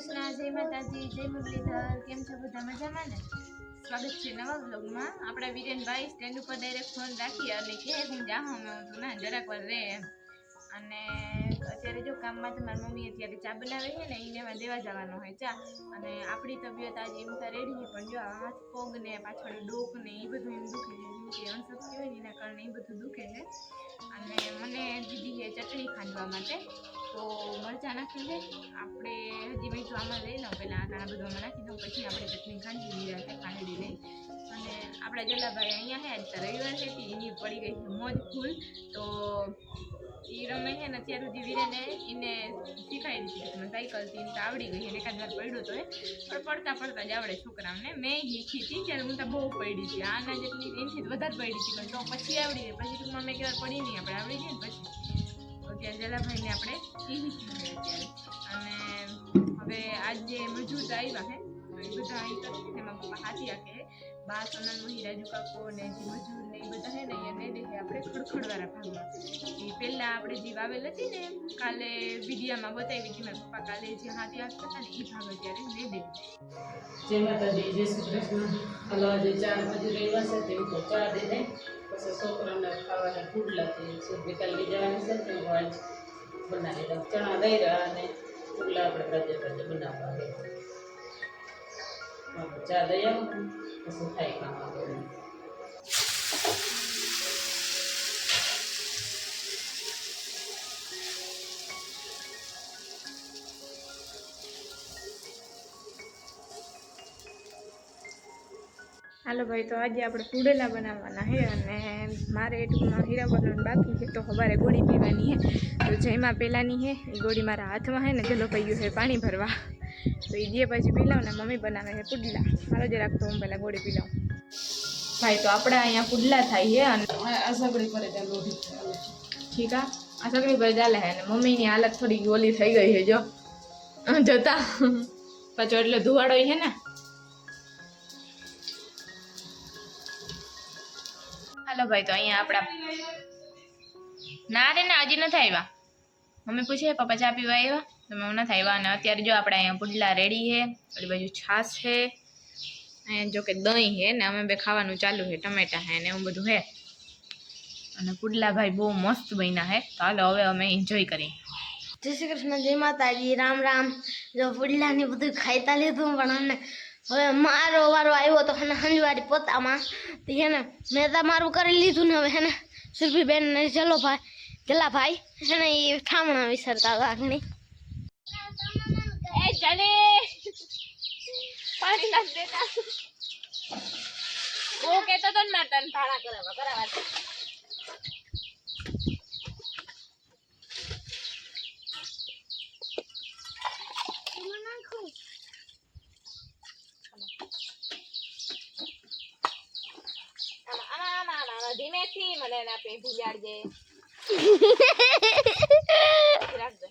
કૃષ્ણ, જય માતાજી, જય મુરલીધર, કેમ છો બધા મજામાં ને? સ્વાગત છે નવા બ્લોગમાં આપણા વિરેનભાઈ સ્ટેન્ડ ઉપર ડાયરેક્ટ ફોન રાખી અને કે હું જાઉં અમે હું ના, જરાક વાર રે. અને અત્યારે જો કામમાં તો મારી મમ્મી અત્યારે ચા બનાવે છે ને એને એમાં દેવા જવાનો હોય ચા. અને આપણી તબિયત આજે એમ તો રેડી છે, પણ જો હાથ પગ ને પાછળ ડોક ને એ બધું એમ દુખે છે. જેમ કે અણશક્તિ હોય ને, એના કારણે એ બધું દુખે છે. અને મને દીધી છે ચટણી ખાંડવા માટે. તો મરચાં નાખી દે આપણે હજી મેં આમાં લઈ લઉં પહેલાં ઘણા બધું નાખી દઉં, પછી આપણે ચટણી ખાંડી નિરાતે ખાંડી લઈ. અને આપણા જલાભાઈ અહીંયા હે રવિવાર છે એની પડી ગઈ છે મોજ ફૂલ. તો રમે છે ને અત્યાર સુધી વીરેને એને શીખાડી દીધી તમે સાયકલથી એને તો આવડી ગઈ એને એકાદ વાર પડ્યો તો એ. પણ પડતા પડતા જ આવડે છોકરાઓને. મેં શીખી હતી, ત્યારે હું તો બહુ પડી હતી. આના જેટલી એનથી વધારે પડી હતી, પણ તો પછી આવડી ગઈ. પછી ટૂંકમાં મેં કહેવાય પડી નહીં, આપણે આવડી ગઈ પછી. તો ત્યાં જલાભાઈને આપણે શીખી છે અત્યારે. અને હવે આજે મજૂર આવ્યા છે એ બધા અહીં છે. એમાં પપ્પા હાથી આખે બા સોનલ મોહી રાજુ કાકો ને જે મજૂર ને એ બધા હે ને દે દે આપણે ખડખડવાળા ભાગમાં. એ પહેલાં આપણે જે વાવેલ હતી ને કાલે વિડીયામાં બતાવી હતી મારા પપ્પા કાલે જે હાથી આપતા હતા ને એ ભાગ અત્યારે દે દે જય માતાજી જય શ્રી કૃષ્ણ. હાલો જે ચાર મજૂર એવા છે તે તો ચા દઈ દે પછી છોકરાને ખાવાના પુડલા છે સુરભિકાલ લઈ જવાની છે તો આજ બનાવી દઉં. ચણા દઈ રહ્યા અને ફૂડલા આપણે તાજે તાજે બનાવવા હા, ચા દઈ આવું. પછી હાલો ભાઈ, તો આજે આપણે પુડેલા બનાવવાના છે અને મારે ટૂંકમાં હીરા બનાવવાનું બાકી છે, તો હવારે ગોળી પીવાની છે. તો જેમાં પહેલાંની છે, એ ગોળી મારા હાથમાં છે ને ગેલો પૈયું છે પાણી ભરવા. તો એ જે પછી પી લઉં ને મમ્મી બનાવે છે પુડલા. હાલો જ રાખતો હું પહેલાં ગોળી પી લઉં ભાઈ, તો આપણે અહીંયા પુડલા થાય છે અને આ સગડી કરે ત્યાં લોઢી ચાલે છે. ઠીક આ? આ સગડી પર ચાલે છે અને મમ્મીની હાલત થોડી ઓલી થઈ ગઈ છે, જો. જતા. પાછો એટલે ધુવાડો છે ને. હાલો ભાઈ, તો અહીંયા આપણા ના રે, ના, હજી નથી આવ્યા. મમ્મી પૂછે, પપ્પા ચા પીવા આવ્યા? તમે હું નથી આવ્યા અને અત્યારે જો આપણે અહીંયા પુડલા રેડી છે, ઓલી બાજુ છાશ છે, અહીંયા જો કે દહીં છે ને અમે બે ખાવાનું ચાલુ છે, ટમેટા છે ને એવું બધું છે. અને પુડલા ભાઈ બહુ મસ્ત બન્યા છે. તો હાલો હવે અમે એન્જોય કરીએ. જય શ્રી કૃષ્ણ, જય માતાજી, રામ રામ. જો પુડલા ને બધું ખાઈતા લીધું, પણ અમને હવે મારો વારો આવ્યો તો હને હંજવારી પોતામાં. તો હે ને, મેં તો મારું કરી લીધું ને હવે હે ને સુરભીબેન ને ચલો ભાઈ, ચલા ભાઈ, હે ને એ ઠામણા વિસરતા હતા ચાલે પાણી નાખ દેતા બહુ કહેતો તો ને મારે તને ભાડા કરાવવા કરાવવા ધીમેથી મને એના પે ભૂલાડજે રાખજે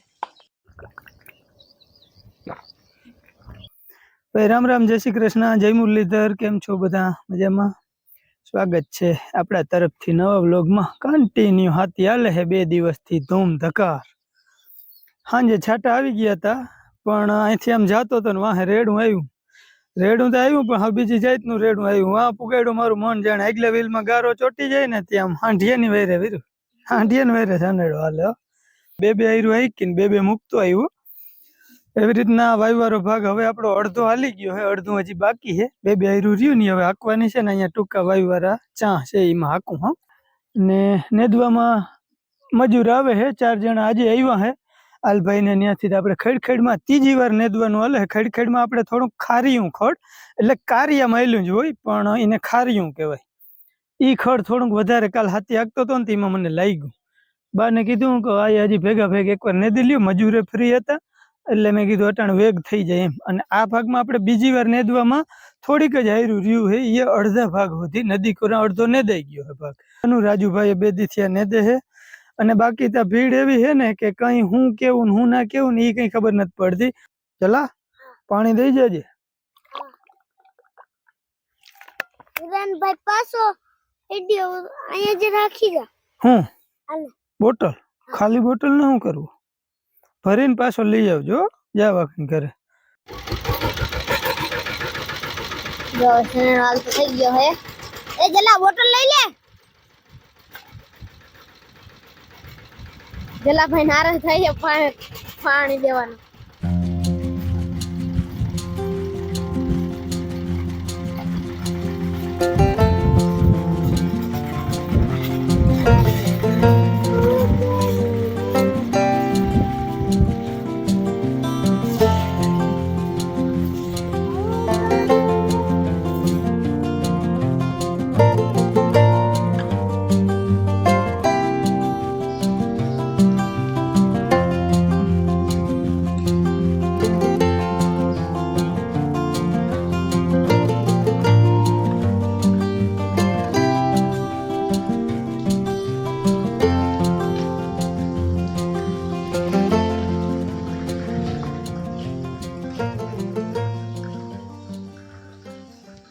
રામ રામ, જય શ્રી કૃષ્ણ, જય મુરલીધર, કેમ છો બધા? મજામાં? સ્વાગત છે આપણા તરફથી નવા વ્લોગમાં. કન્ટિન્યુ હાથી હાલે હે બે દિવસથી ધૂમ ધકાર સાંજે છાટા આવી ગયા હતા, પણ અહીંથી આમ જાતો હતો ને વાહે રેડું આવ્યું. રેડું તો આવ્યું, પણ હવે બીજી જાતનું રેડું આવ્યું. વાહ પુગાડ્યું મારું મન જાણે. આગલા વ્હીલમાં ગારો ચોટી જાય ને ત્યાં હાંઢિયાની વેરે વીરું. હાંઢિયાની વેરે સાંડેડો હાલે બે બે આયરું આઈકીને બે બે મૂકતો આવ્યું એવી રીતના વાયવારો ભાગ હવે આપણો અડધો હાલી ગયો છે અડધું હજી બાકી છે બે બે આયરું રહ્યું નહીં હવે હાંકવાની છે ને અહીંયા ટૂંકા વાયવારા ચા છે એમાં હાંકું, હા. ને નેદવામાં મજૂર આવે છે ચાર જણા આજે આવ્યા છે ને ત્યાંથી આપણે ખેડખેડમાં ત્રીજી વાર નેદવાનું હાલે ખેડખેડમાં આપણે થોડુંક ખારિયું ખડ, એટલે કારિયા માયલું જ હોય, પણ એને ખારિયું કહેવાય. ઈ ખડ થોડુંક વધારે કાલ હાથી આગતો હતો ને તેમાં મને લાગ્યું. બાને કીધું કે આ હજી ભેગા ભેગ એકવાર નેદી લ્યો, મજૂરે ફ્રી હતા. એટલે મેં કીધું અટાણ વેગ થઈ જાય એમ. અને આ ભાગમાં આપણે બીજી વાર નેદવામાં થોડીક જ હાર્યું રહ્યું છે એ અડધા ભાગ સુધી નદી કોરા અડધો નેદાઈ ગયો હે ભાગ. એનું રાજુભાઈ બે દિથિયા નેદે હે. અને બાકી ત્યાં ભીડ એવી હે ને કે કઈ હું કેવું ને હું ના કેવું ને એ કઈ ખબર નથી પડતી. ચલા પાણી દઈ જજે. પાછો અહીંયા જ રાખી જા હું? બોટલ? ખાલી બોટલ ને શું કરવું ભરીને પાછો લઈ આવજો જા વાકન ઘરે. જો હાલ થઈ ગયો, હે. એ જલા, બોટલ લઈ લે. જલા ભાઈ નારાજ થઈ છે પાણી દેવાનું.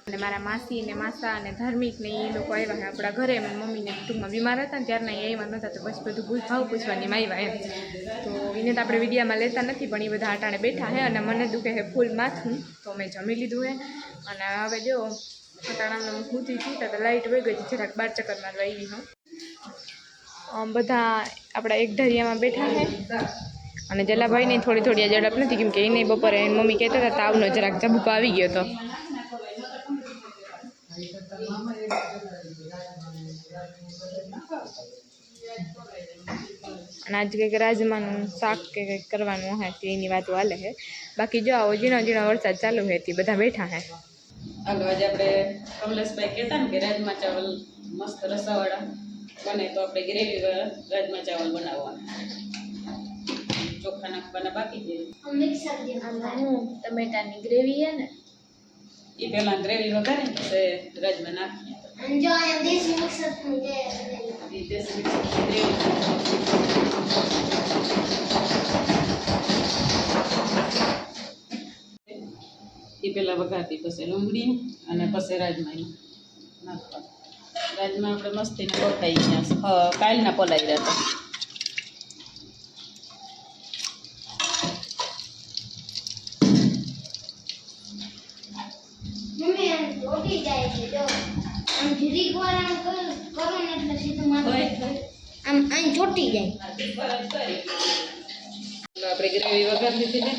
અને મારા માસી ને માસા અને ધાર્મિક ને એ લોકો આવ્યા આપણા ઘરે. મારી મમ્મીને ટૂંકમાં બીમાર હતા ને ત્યારના એ આવ્યા નહોતા તો પછી બધું ભાવ પૂછવાની આવ્યા એમ. તો એને તો આપણે વિડીયામાં લેતા નથી, પણ એ બધા આટાણે બેઠા છે અને મને દુખે છે ફૂલ માથું. તો મેં જમી લીધું છે. અને હવે જો આટાણામાં હું સૂતી તો લાઇટ વહી ગઈ જરાક બાર ચક્કર મારવા આવી હું બધા આપણા એક ઢરિયામાં બેઠા છે. અને જલાભાઈને થોડી થોડી ઝડપ નથી, કેમ કે એને બપોરે મમ્મી કહેતા હતા, તાવનો જરાક ઝબુકો આવી ગયો હતો અને આજ કંઈક રાજમાનું શાક કે કંઈક કરવાનું હે તે એની વાતો હાલે છે. બાકી જો આવો ઝીણો ઝીણો વરસાદ ચાલુ છે તે બધા બેઠા હે હાલો આજે આપણે કમલેશભાઈ કહેતા ને કે રાજમા ચાવલ મસ્ત રસાવાળા. બને તો આપણે ગ્રેવી વાળા રાજમા ચાવલ બનાવવાના. ચોખા નાખવાના બાકી છે. મિક્સર હું ટમેટાની ગ્રેવી છે ને એ પહેલાં ગ્રેવી વઘારે પછી રાજમા નાખીએ જો અહીંયા દેશી મિક્સર દેશી મિક્સરની ગ્રેવી એ પહેલાં વઘારતી પછી ડુંગળી અને પછી રાજમા નાખવા રાજમા આપણે મસ્તીને પકાઈ ગયા કાલના પલાવી રહ્યા હતા મમ્મી આમ ચોટી જાય છે જો આમ જીરીક વાર આમ કરો કરો ને એટલે સીધું માથું આમ અહીં ચોટી જાય આપણે ગ્રેવી વઘાર દીધી ને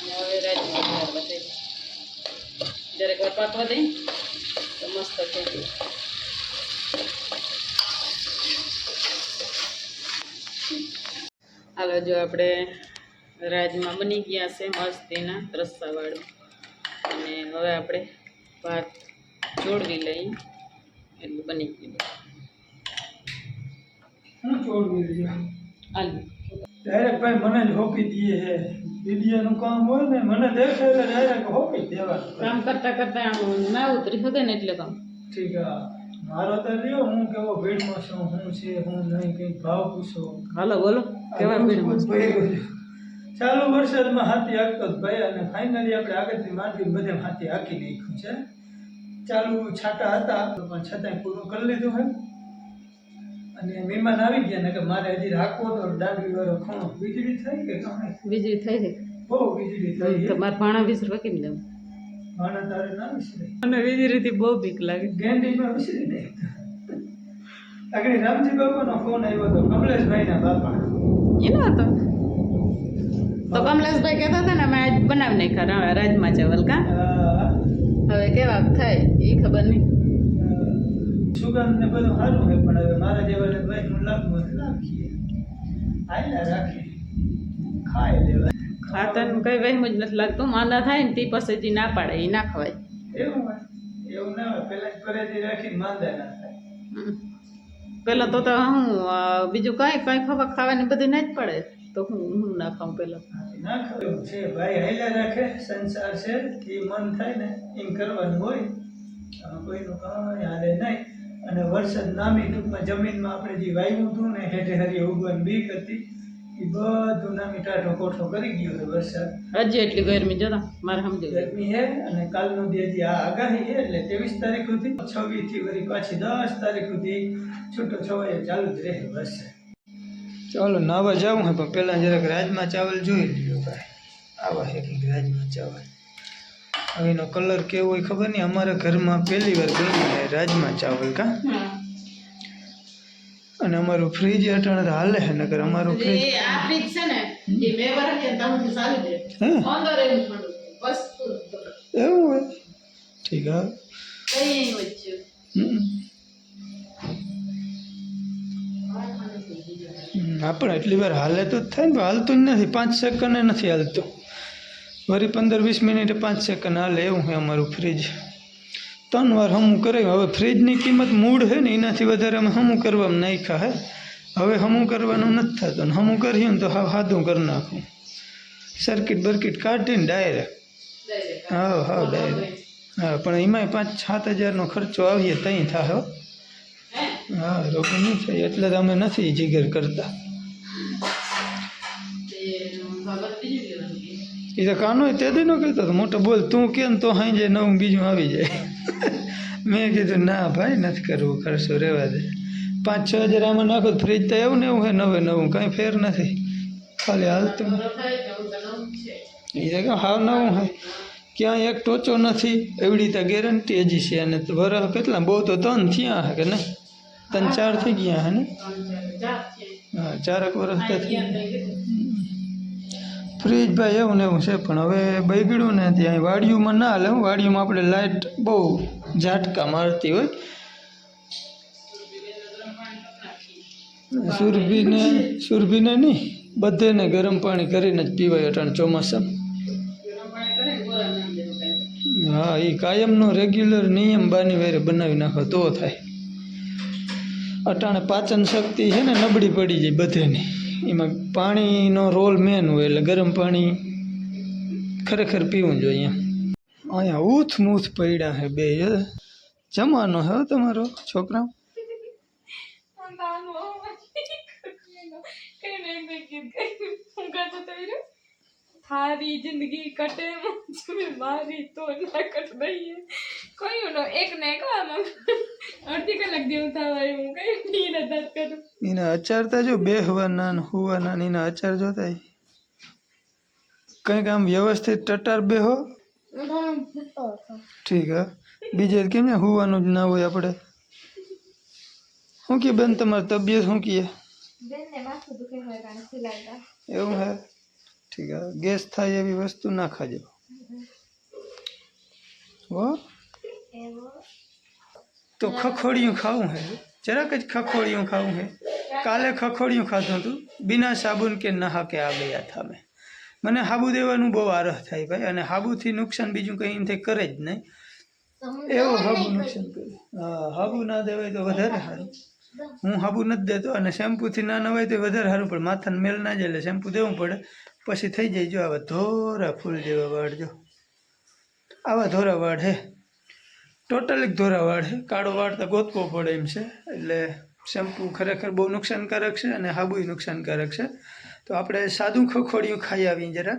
અને હવે રાજમા જરાક વાર પાકવા મસ્ત થઈ ગયું. હાલો, જો આપણે રાજમા બની ગયા છે મસ્ત એના અને હવે આપણે ભાત જોડવી લઈ એટલું બની ગયું. છોડવી ડાયરેક્ટ ભાઈ મને જ હોપી દઈએ હે. વિડીયાનું કામ હોય ને મને દેખાય એટલે ડાયરેક્ટ હોપી દેવા કામ કરતા કરતા આમ ના ઉતરી શકે ને એટલે કામ. ઠીક આ મારો તો લ્યો હું કેવો ભીડમાં છું હું છે હું નહીં કંઈક ભાવ પૂછો. હાલો બોલો કેવા ભીડમાં છે? ચાલુ વરસાદમાં હાથી હાંકતો ભાઈ અને ફાઇનલી આપણે આગળથી માંડવી બધે હાથી હાંકી નાખ્યું છે. ચાલુ છાટા હતા પણ છતાંય પૂરું કરી લીધું હે અને મહેમાન આવી ગયા ને કે મારે હજી રાખવો તો દાંડી વાળો ખૂણો વીજળી થઈ કે વીજળી થઈ ગઈ બહુ વીજળી થઈ તો મારે ભાણા વીસ રૂપિયા કેમ દેવું મારા તારે ના વિસરે. મને વીજળીથી બહુ બીક લાગે. ગેંડીમાં વિસરી દે આગળ રામજી બાપાનો ફોન આવ્યો તો કમલેશભાઈના બાપા. એનો હતો તો? કમલેશભાઈ કહેતા હતા ને અમે આજ બનાવી નાખ્યા રા- રાજમા ચાવલ કા? હવે કેવા થાય એ ખબર નહીં. સુગંધ ને બધું સારું છે પણ હવે મારા જેવા ભાઈ નું લાગવું રાખીએ. આયલા રાખીએ. ખાઈ લેવાય. ખાતરનું કઈ વહેમ જ નથી લાગતું. માંદા થાય ને તે પછી જે ના પાડે એ ના ખવાય. એવું એવું ના હોય. પેલા જ પરેજી રાખી માંદા ના થાય. પેલા તો તો હું બીજું કાંઈ કાંઈ ખવા ખાવાની બધી ના જ પડે. તો હું હું ના ખાઉં પેલા. ના ખાવું છે. ભાઈ હાલ્યા રાખે. સંસાર છે. એ મન થાય ને એમ કરવાનું હોય. કોઈનું કાંઈ હાલે નહીં. અને વરસાદ નામી ટૂંકમાં જમીનમાં આપણે જે વાવ્યું હતું ને હેઠે હરી ઉગવાની બીક હતી એ બધું નામી ટાઢો કોઠો કરી ગયો છે વરસાદ. હજી એટલી ગરમી જતા મારે સમજો ગરમી છે અને કાલનો દી હજી આ આગાહી છે એટલે ત્રેવીસ તારીખ સુધી છવ્વીસથી વળી પાછી દસ તારીખ સુધી છૂટો છવાયો ચાલુ જ રહે વરસાદ. ચાલો નાવા જવું હે પણ પહેલાં જરાક રાજમા ચાવલ જોઈ લ્યો ભાઈ. આવા હે કંઈક રાજમા ચાવલ? હવે એનો કલર કેવો હોય ખબર નહીં. અમારા ઘરમાં પહેલી વાર બન્યું છે રાજમા ચાવલ કા? અને અમારું ફ્રીજ અટાણે તો હાલે છે નગર અમારું ફ્રીજ આ ફ્રીજ છે ને એ બે વર્ષ છે. અંદર એવું બસ એવું હોય? ઠીક હા. કઈ વચ્ચે હમ. હમ, પણ એટલી વાર હાલે તો થાય ને હાલતું જ નથી. પાંચ સેકન્ડ નથી હાલતું. વળી પંદર વીસ મિનિટે પાંચ સેકન્ડ હાલે એવું છે અમારું ફ્રીજ ત્રણ વાર હમું કરાવ્યું હવે ફ્રીજની કિંમત મૂળ છે ને એનાથી વધારે અમે હમું કરવામાં નાખ્યા હે હવે હમું કરવાનું નથી થતું. ને હમું કરીએ ને તો હા સાદું કરી નાખું. સર્કિટ બર્કિટ કાઢીને ડાયરેક્ટ. હા હા ડાયરેક્ટ હા પણ એમાંય પાંચ સાત હજારનો ખર્ચો આવીએ ત્યાં થાય હો. હા? રોગ નહીં થાય. એટલે તો અમે નથી જીગર કરતા. એ તો કાનો તે દી ન કહેતો હતો મોટો બોલ તું કે ને તો હાઈ નવું બીજું આવી જાય? મેં કીધું ના ભાઈ નથી કરવું ખર્ચો રહેવા દે. પાંચ છ હજાર આમાં નાખો ફ્રીજ તો એવું ને એવું હે નવે નવું કાંઈ ફેર નથી. ખાલી હાલતું એ કે હાવ નવું હે. ક્યાંય એક ટોચો નથી એવડી તો ગેરંટી હજી છે અને વરસ કેટલા બહુ તો ત્રણ થયા હે કે નહીં? ત્રણ ચાર થઈ ગયા હે ને? હા ચારક વર્ષ તો થઈ. ફ્રીજ ભાઈ એવું ને એવું છે, પણ હવે બગડ્યું ને ત્યાં વાડીઓમાં ના હાલે હું. વાડીઓમાં આપણે લાઇટ બહુ ઝાટકા મારતી હોય. સુરભીને સુરભીને નહીં, બધેને ગરમ પાણી કરીને જ પીવાય અટાણ કાંઈ. હા એ કાયમનો રેગ્યુલર નિયમ બાની વેરે બનાવી નાખો તો થાય. અટાણે પાચન શક્તિ છે ને નબળી પડી જાય બધેની. એમાં પાણીનો રોલ મેન હોય એટલે ગરમ પાણી ખરેખર પીવું જોઈએ અહીંયા. ઊથ મૂથ પડ્યા છે બે જમવાનો હે તમારો છોકરા થારી જિંદગી કટે મારી તો ના કટ દઈએ. કયું એક ને એક આમાં અડધી કલાક જેવું થવા હું કઈ નહીં રદત કરું એના અચાર તો જો બેહવાના ને હુવાના ને એના અચાર જોતા કંઈક આમ વ્યવસ્થિત ટટાર બેહો ઠીક હે બીજે કેમ ને હુવાનું જ ના હોય આપણે શું કે બેન તમારી તબિયત શું કહે બેન ને માથું દુખે હોય કારણ સિલાઈતા એવું હે ઠીક હે ગેસ થાય એવી વસ્તુ ના ખાજો હો તો ખખોડિયું ખાવું હે. જરાક જ ખખોડિયું ખાવું હે. કાલે ખખોડિયું ખાધું હતું. બિના સાબુન કે નહા કે આ ગયા હતા મેં મને હાબુ દેવાનું બહુ આરહ થાય ભાઈ અને હાબુથી નુકસાન બીજું કંઈ એમથી કરે જ નહીં. એવું હાબુ નુકસાન કરે. હા હાબુ ના દેવાય તો વધારે સારું. હું હાબુ નથી દેતો અને શેમ્પૂથી ના નવાય તો વધારે સારું પણ માથાને મેલ ના જાય એટલે શેમ્પૂ દેવું પડે. પછી થઈ જાય જો આવા ધોરા ફૂલ જેવા વાળ જો. આવા ધોરા વાળ હે. ટોટલી ધોરા વાળ છે. કાળો વાળ તો ગોતવો પડે એમ છે. એટલે શેમ્પૂ ખરેખર બહુ નુકસાનકારક છે અને હાબુય નુકસાનકારક છે. તો આપણે સાદું ખખોડિયું ખાઈ આવીએ જરા.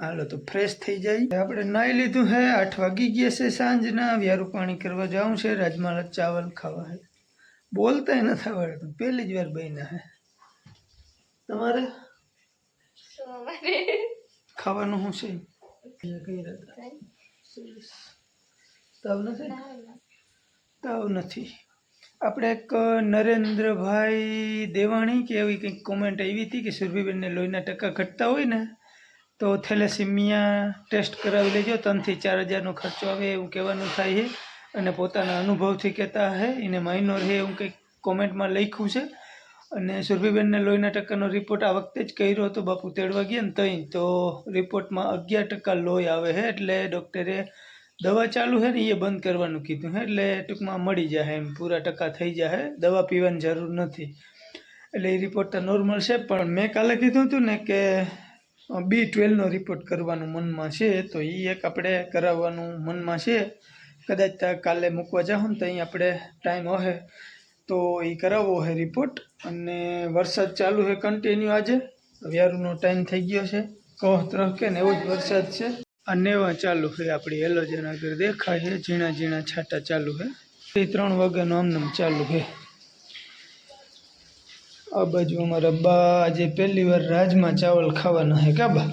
હાલો તો ફ્રેશ થઈ જાય. આપણે નાહી લીધું હે. આઠ વાગી ગયા છે સાંજના. વ્યારું પાણી કરવા જવું છે. રાજમા ચાવલ ખાવા હે. બોલતાય નથી આવડતું પહેલી જ વાર બન્યા હે. તમારે? ખાવાનું શું છે? તાવ નથી? તાવ નથી. આપણે એક નરેન્દ્રભાઈ દેવાણી કે એવી કંઈક કોમેન્ટ આવી હતી કે સુરભીબેનને લોહીના ટકા ઘટતા હોય ને તો થેલેસીમિયા ટેસ્ટ કરાવી લેજો ત્રણથી ચાર હજારનો ખર્ચો આવે એવું કહેવાનું થાય છે. અને પોતાના અનુભવથી કહેતા હે એને માઇનોર હે એવું કંઈક કોમેન્ટમાં લખ્યું છે. અને સુરભીબેનને લોહીના ટકાનો રિપોર્ટ આ વખતે જ કર્યો હતો બાપુ તેડવા ગયા ને તઈ તો રિપોર્ટમાં અગિયાર ટકા લોહી આવે છે એટલે ડૉક્ટરે દવા ચાલુ છે ને એ બંધ કરવાનું કીધું હે, એટલે ટૂંકમાં મળી જાય એમ. પૂરા ટકા થઈ જાય દવા પીવાની જરૂર નથી. એટલે એ રિપોર્ટ તો નોર્મલ છે, પણ મેં કાલે કીધું હતું ને કે બી ટ્વેલ્વનો રિપોર્ટ કરવાનું મનમાં છે, તો એ એક આપણે કરાવવાનું મનમાં છે. કદાચ કાલે મૂકવા જાઉં ને ત્યાં આપણે ટાઈમ હશે. તો એ કરાવવો છે રિપોર્ટ અને વરસાદ ચાલુ છે કન્ટિન્યુ આજે. વ્યારુનો ટાઈમ થઈ ગયો છે. કહો તરફ કે ને એવો જ વરસાદ છે. આ નેવા ચાલુ છે આપણી એલોજન આગળ દેખાય છે ઝીણા ઝીણા છાંટા ચાલુ છે એ ત્રણ વાગ્યાનું આમનામ ચાલુ છે આ બાજુ અમારા બા આજે પહેલી વાર રાજમાં ચાવલ ખાવાના છે કા બા?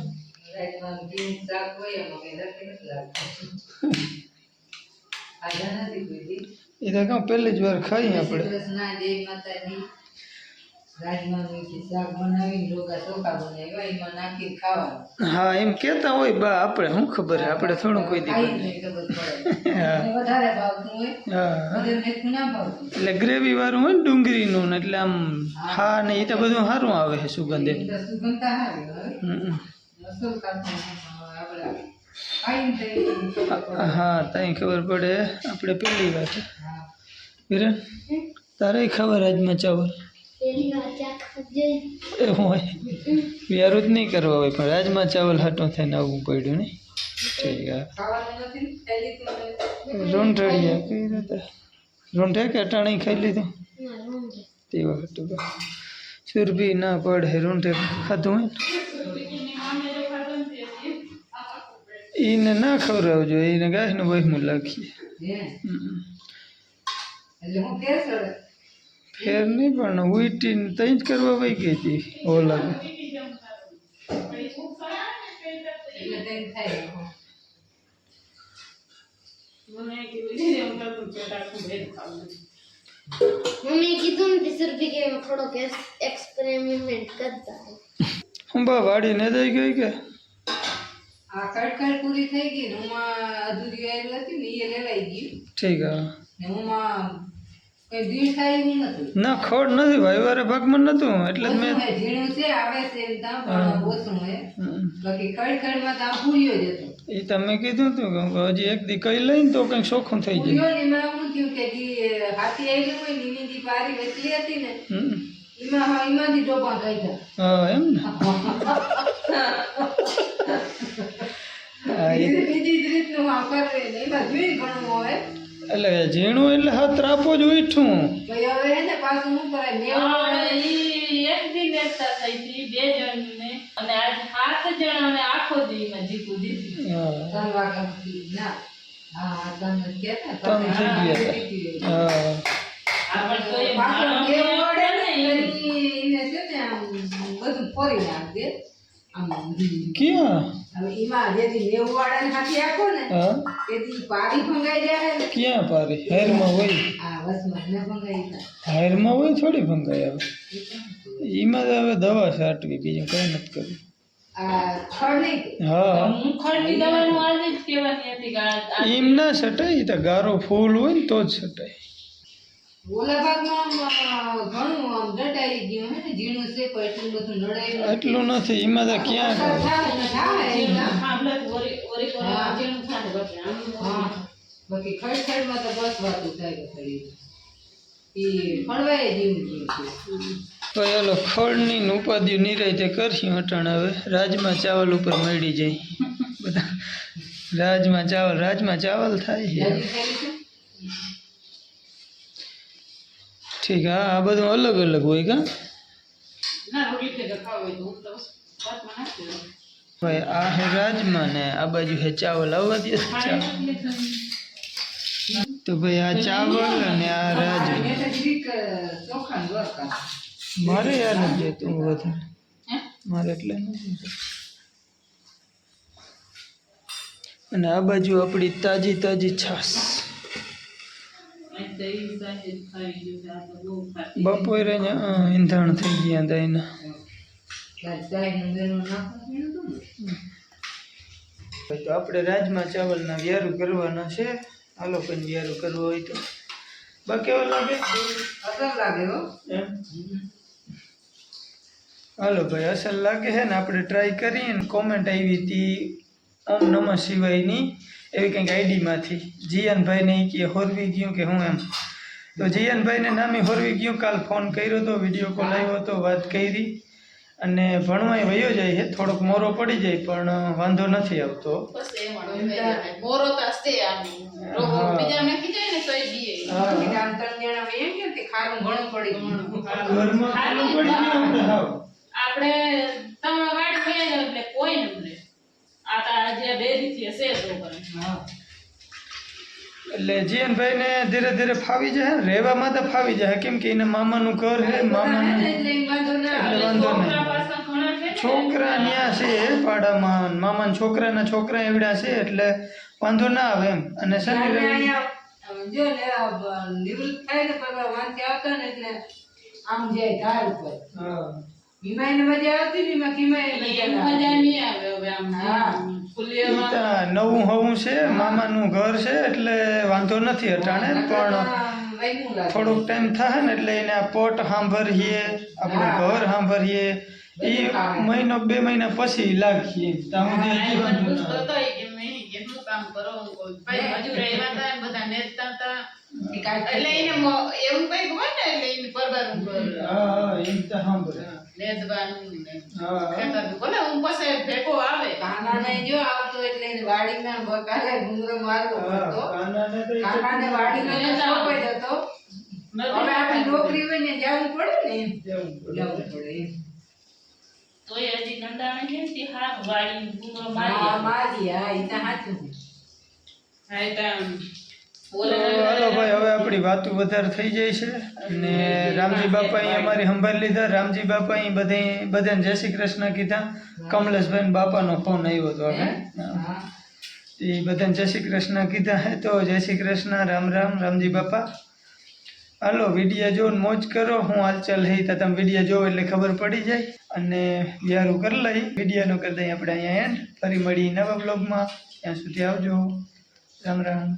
રાજમાં ઘી શાક હોય એમાં કઈ નથી નથી લાગતું આજા નથી કોઈ દી. એ તો કહું પહેલી જ વાર ખાઈએ આપણે. હા એમ કહેતા હોય બા આપણે શું ખબર આપણે થોડું કોઈ એટલે ગ્રેવી વાળું હોય ને ડુંગળીનું ને એટલે આમ હા. ને એ તો બધું સારું આવે છે સુગંધ. હા તઈ ખબર પડે. આપણે પેલી હા. વિરન તારે ખબર આજમાં ચાવલ? પેલી વાર ચા ખાધી એવું હોય વ્યારું જ નહીં કરવા હોય પણ રાજમાં ચાવલ હાટો થઈને આવવું પડ્યું ને ઠીક હા ખાવાનું નથી ને? ખાઈ લીધું ને? રોંઢળિયા કઈ રીતે રોંઢે કે અટાણી ખાઈ લીધું ના રોંગે તે વખત તો સુરભી ના પડે રોંઢે ખાધું હોય ને એને ના ખવડાવજો એને ગાયનું વહેમું લાખીએ હે. હમ. એટલે હું ફેર ચડે. ફેર નહીં પણ ઉઈટી તઈ જ કરવા વહી ગઈ હતી ઓલા એટલે તેમ થાય. મમ્મીએ કીધું ને તીસ રૂપિયા કે થોડોક એક્સપેરિમેન્ટ કરતા હું બા વાડીને દઈ ગઈ કે આ કડકડ પૂરી થઈ ગઈ ને હુંમાં અધૂરી આવેલી હતી ને એ લેવાઈ ગઈ ઠીક હા ને હુંમાં ના ખોડ નથી ભાઈ વારે ભાગમાં નતું એટલે મેં ઝીણું છે આવે છે ઓછું હે. બાકી કડકડમાં તો પૂરીઓ જ હતો. એ તમે કીધું તું કે હજી એક દી કઈ લઈને તો કંઈક ચોખ્ખું થઈ જાય. એમાં શું થયું કે હાથી આવેલી હોય ને એની પારી વચલી હતી ને. એમાં એમાંથી હા એમ ને? બીજી જ રીતનું આમ કરે એમાં જોઈ ઘણું હોય. એટલે ઝીણું એટલે હાથ રાપો જ ઉઠું. હવે ને પાછું શું કરાય? મેવું ઈ એક દી બેસતા થઈ હતી બે જણને. અને આજ સાત જણાને આખો દી જીતું દીધી હા. ત્રણ જ આમ. ક્યાં? એમાં જેથી મેવું વાળાને હાથી આપો ને તેથી પારી ભંગાઈ જાય ક્યાં પારી? હેરમાં હોય? આ વસમાં ન ભંગાઈ હેરમાં હોય થોડી ભંગાઈ આવે. એમાં હવે દવા છાંટવી બીજું કઈ નથી કરવું. એમ ના છટાય તો ગારો ફૂલ હોય ને તો જ છટાય. ઓલા ભાગમાં ઘણું આમ દટાઈ ગયું હે ને ઝીણું છે પણ એટલું બધું નડાય એટલું નથી એમાં તો ક્યાં બાકી તો બસ વાતું થાય ખળની ને ઉપાધિ નિરાયતે કરશું અટાણ હવે. રાજમાં ચાવલ ઉપર મળી જાય. બધા. રાજમાં ચાવલ રાજમાં ચાવલ થાય છે? ઠીક હા આ બધું અલગ અલગ હોય કા ના રોટલી ભેગા ખાવા હોય તો હું તો વાતમાં નાખી દઉં. ભાઈ આ હે રાજમાં ને આ બાજુ હે ચાવલ આવવા દે ચાવલ તો ભાઈ આ ચાવલ અને આ રાજ આ એટલે જરીક ચોખા ને વરકા. મારે યાર નથી જતું વધારે હે? મારે એટલે નથી જતું. અને આ બાજુ આપણી તાજી તાજી છાશ અહીં તો ઈ સાંજે જ ખાઈ ગયું છે. આ તો બહુ ખાટી. બપોરે ઈંધણ થઈ ગયા હતા એના. તો આપણે રાજમાં ચાવલના વ્યારું કરવાના છે. હાલો પણ વ્યારું કરવો હોય તો. બા કેવો લાગે? અસર લાગે હો. એમ? હાલો ભાઈ અસર લાગે છે ને? આપણે ટ્રાય કરીએ ને કોમેન્ટ આવી હતી ઓમ નમઃ શિવાયની. એવી કંઈક આઈડીમાંથી. જીયનભાઈને એ કે હોરવી ગયું કે હું એમ? તો જીયનભાઈને નામે હોરવી ગયું કાલ ફોન કર્યો હતો વીડિયો કોલ આવ્યો હતો વાત કરી અને ભણવાય વયો જાય છે થોડોક મોરો પડી જાય પણ વાંધો નથી આવતો. આપણે તમે વાડી ગયા જાવ એટલે કોઈ એટલે જીયનભાઈ ને ધીરે ધીરે ફાવી જાય રહેવામાં તો ફાવી જાય કેમ કે એના મામાનું ઘર છે મામાનું એટલે વાંધો છોકરા નહીં ન્યા છે પાડામાં મામાના છોકરાના છોકરા એવડા છે એટલે વાંધો ના આવે એમ. અને શનિ રવિ આમ જો ને નિવૃત્ત થાય ને પછી વાંચે આવતા ને એટલે આમ જાય ધાર ઉપર. હા. ભીમાઈને મજા આવતી આવે. મજા નહીં આવે નવું હવું છે મામાનું ઘર છે એટલે વાંધો નથી અટાણે પણ થોડોક ટાઈમ થાય ને એટલે એને આ પોટ સાંભળીએ આપણું ઘર સાંભળીએ એ મહિનો બે મહિના પછી લાગીએ. એ એટલે એને એવું કઈ હોય ને એટલે એને પરબારું હા હા એમ તો સાંભળે નેદવાનું ને હા. ખેતરનું. હું પાસે ભેગો આવે. કાનાને જો આવતો એટલે એને બકાલે ઘૂંઘરો મારવો હા, કાનાને તો ઈ તો કાનાને વાડીમાં તો સોંપાઈ જતો. હવે આપણી નોકરી હોય ને જવું પડે ને જવું પડે. પડે તોય હજી નંદાણે કેમ થી હાથ વાળીને ગુંગળો હા મારી મારી હા એ તો સાચું છે. હા એ તો તો હાલો ભાઈ હવે આપણી વાતો વધારે થઈ જાય છે અને રામજી બાપા અહીં અમારી સંભાળી લીધા. રામજી બાપા અહીં બધે બધાને જય શ્રી કૃષ્ણ કીધા. કમલેશભાઈ બાપાનો ફોન આવ્યો હતો આપણે એ બધાને જય શ્રી કૃષ્ણ કીધા. હે તો જય શ્રી કૃષ્ણ રામ રામ રામજી બાપા. હાલો વીડિયો જોઈને મોજ કરો. હું હાલચાલ હઈ તો તમે વિડીયા જોવો એટલે ખબર પડી જાય. અને યારું કરી લઈ. વિડીયોનો કરી દઈએ આપણે અહીંયા એન્ડ ફરી મળી નવા બ્લોગમાં ત્યાં સુધી આવજો. રામ રામ.